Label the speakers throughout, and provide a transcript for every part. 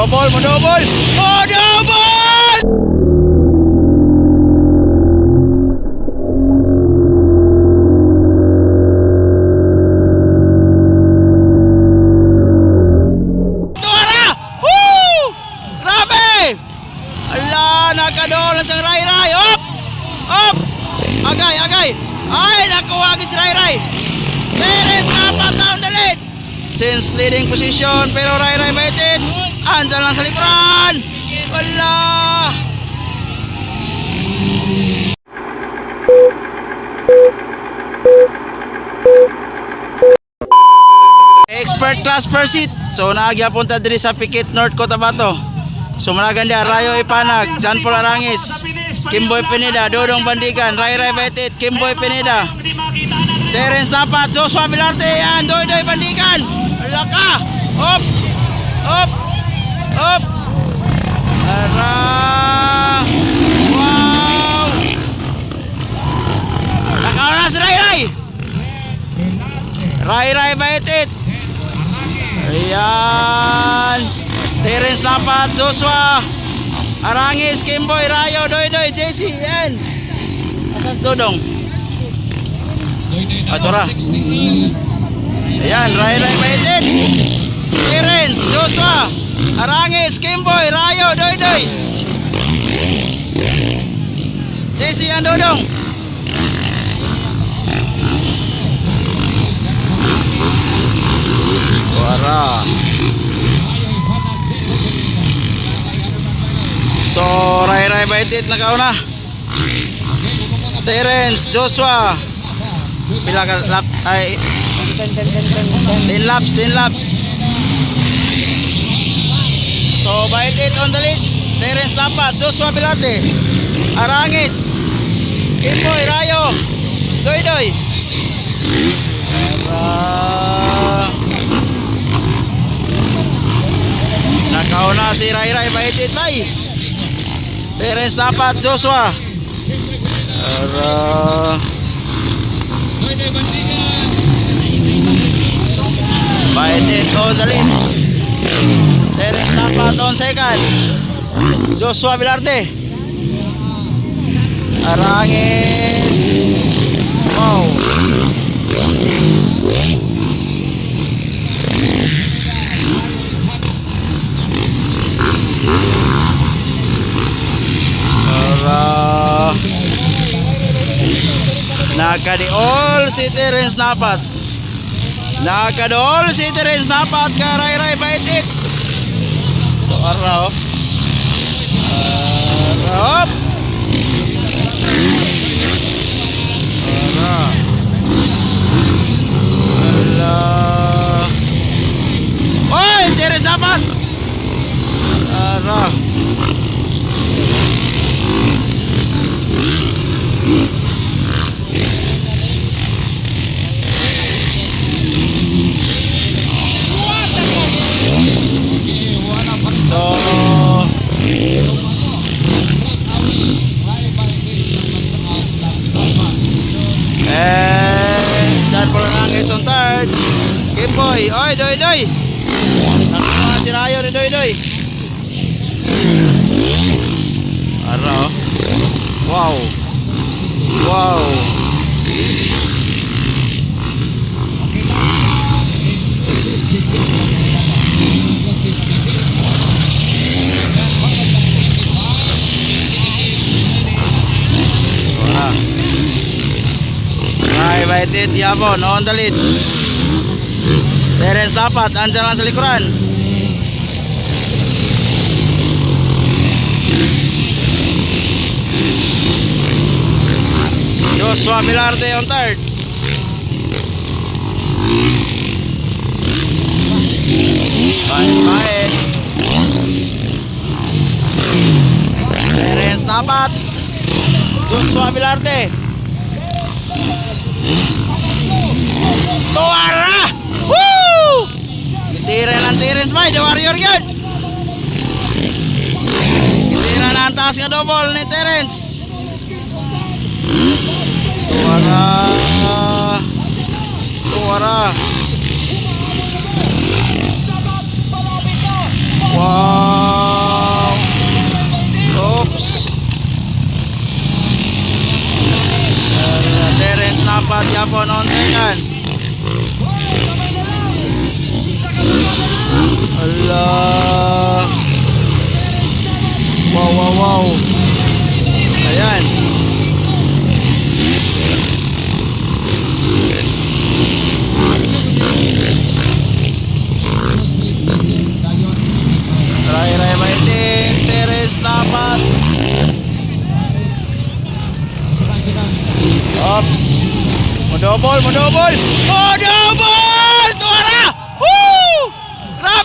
Speaker 1: Modobol, modobol! Modobol! Tuwara! Woo! Grabe! Ala, nakadolan sa Ray Ray. Up! Up! Agay, agay. Ay, nakuha agad si Ray Ray. Perez, apat lead. Since leading position, pero Ray Ray Andyan lang sa likuran. Wala. Expert class per seat. So naagya punta diri sa Pikit North Cotabato. So managanda Rayo Ipanag, Jan Paul Arangis, Kimboy Pineda, Dodong Bandigan, Ray Ray Betit, Kimboy Pineda, Terence Dapat, Joshua Vilarte, yan, Doy Doy Bandigan, Laka, up, up, up, Ara, wow, Nakaw na si Ray Ray, Ray Ray Betit, Ayan. Terence Lapat, Joshua. Arangis, Kimboy, Rayo, Doy Doy, JC. Yan. Asas Dodong. Atura. Ayan, Ray Ray Maitit. Arangis, Kimboy, Rayo, Doy Doy. JC yan Dodong. Wara. So, Ray Ray Baitit nakauna. Terence, Joshua. Pila ka lap ay 10 laps, 10 laps. So, Baitit on the lead. Terence Lapat, Joshua Pilate. Arangis. Kimboy, Rayo. Doy Doy. Ara. Nakauna si Ray Ray Baitit Tay. Terence dapat Joshua. Ara. Baitit on the lead. Terence dapat on second. Joshua Vilarte. Arangis. Wow. Para Nakadiol si Terence Napat. Nakadiol si Terence Napat karay ray baitit. Araw. Arap. Ara. Ala. Oy, Terence Napat. Ara. So, eh, dan pala na guys on third. Boy, oy, doy, doy. Nakuha si Rayo ni doy, doy. Ara, oh. Wow. Wow. Wala. Ay, baitit, Yabon, on the lead. Terence dapat, andyan lang sa likuran. Joshua Milarte on third. Kain. Terence dapat. Joshua Milarte. Tuwara! Tira ng Terence May, the warrior yun. Tira na ang taas nga double ni Terence. Tuwara. Tuwara.
Speaker 2: Wow. Oops. Terence dapat yapon on second. Ala.
Speaker 1: Wow, wow, wow. Ayan. Ray, ray, maiting. Teres, dapat. Ops. Modobol, modobol. Modobol!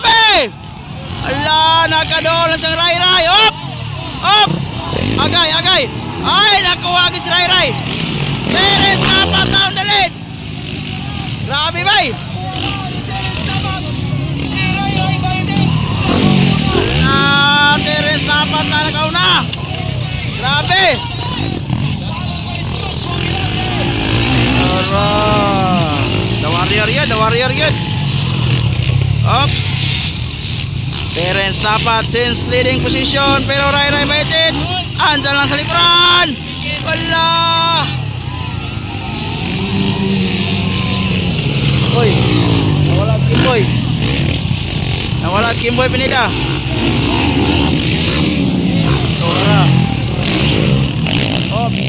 Speaker 1: Grabe! Ala, nakadol sa Ray Ray. Op! Op! Agay, agay. Ay, nakuha agad si Ray Ray. Teres Tapat down the lead. Grabe, bay. Ah, Teres Tapat na nakauna. Grabe. Tara. The warrior yan, the warrior yan. Oops. Terence dapat since leading position pero Rai Rai Baitit andyan lang sa likuran. Wala. Boy, nawala skin boy. Nawala skin boy pinida. Tora. Oops.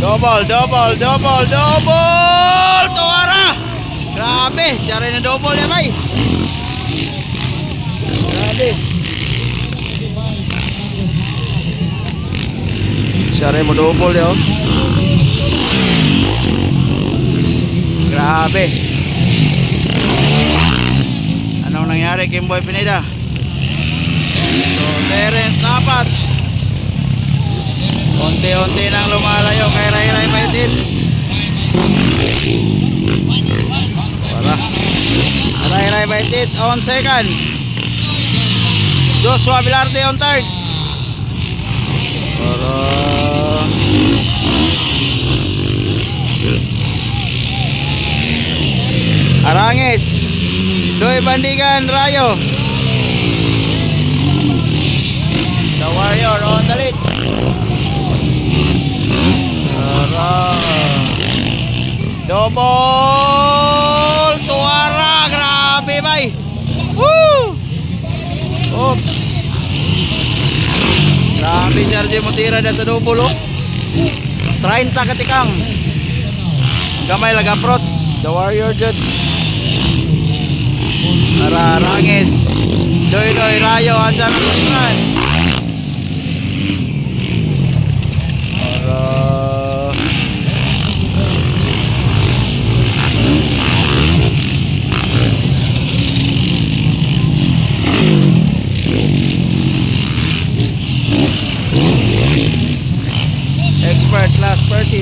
Speaker 1: Double, double, double, double! Tuwara! Grabe! Siya rin na double yan, bay! Grabe! Siya rin mo double yan, oh. Grabe! Anong nangyari kay Boy Pineda? So, Terence dapat Unti-unti nang lumalayo kay Ray Ray Paitin. Para. Ray Ray Paitin on second. Joshua Vilarte on third. Para. Arangis. Doy Bandigan Rayo. The Warrior on the lead. Tara. Double tuara grabe bay. Woo! Oops. Grabe si RJ Mutira na sa double oh. 30 katikang. Gamay lag approach. The warrior jud. Tara, rangis. Doy doy rayo andyan pasunan. Tara. Expert Still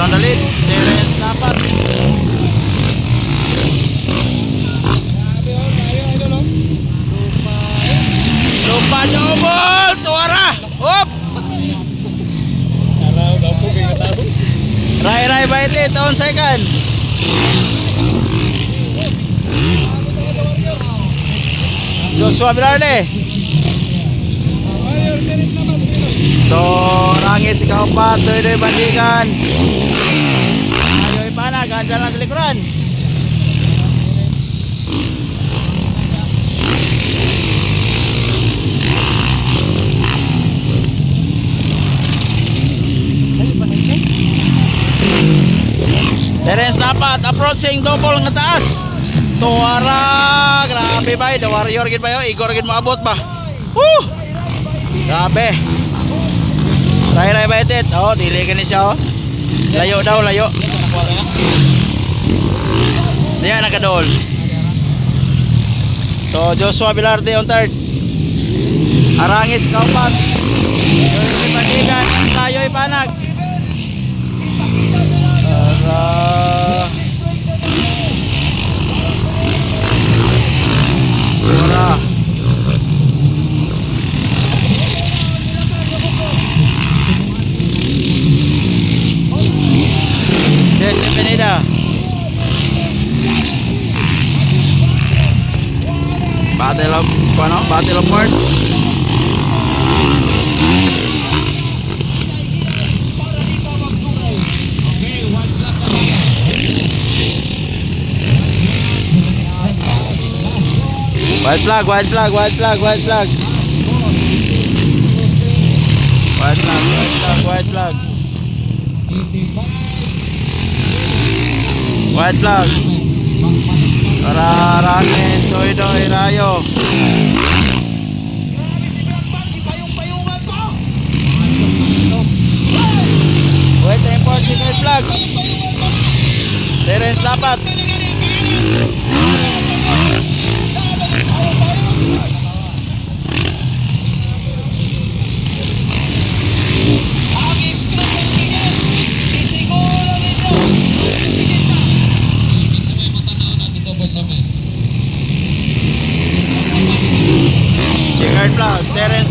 Speaker 1: on the lead. Terence dapat. Lupa double. Tuara. Hop. Rai Rai Baitit on second. Joshua Bilarde. So, rangis ikaw pa, tuloy bandikan. Ayaw ipanag, andyan lang sa likuran. Terence dapat approaching double nga taas. Tuwara, grabe ba? The warrior gid ba yo? Igor gid maabot ba? Woo! Grabe. Ray ray baitit. Oh, dili ka ni siya oh. Layo daw, layo. Diyan nakadol. So Joshua Vilarte on third. Arangis kaupat. Panigan, tayo ipanag. Tara. Tara. Yes, Pineda. Battle of, ano? Battle of Mart. White flag, white flag, white flag, white flag. White flag, white flag, white flag. White flag. Para Rangis, Doy Doy, Rayo.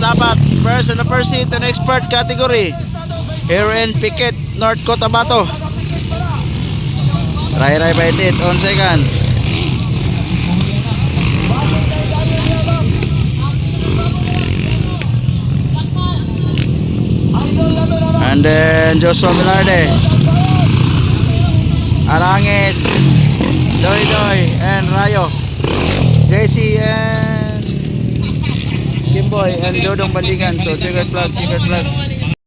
Speaker 1: Dapat. First the first seat in expert category. Here in Piquet, North Cotabato. Rai Rai Baitit on second. And then Joshua Velarde. Arangis. Doy Doy and Rayo. JC and Kimboy and Dodong Bandigan. So checkered flag, checkered flag.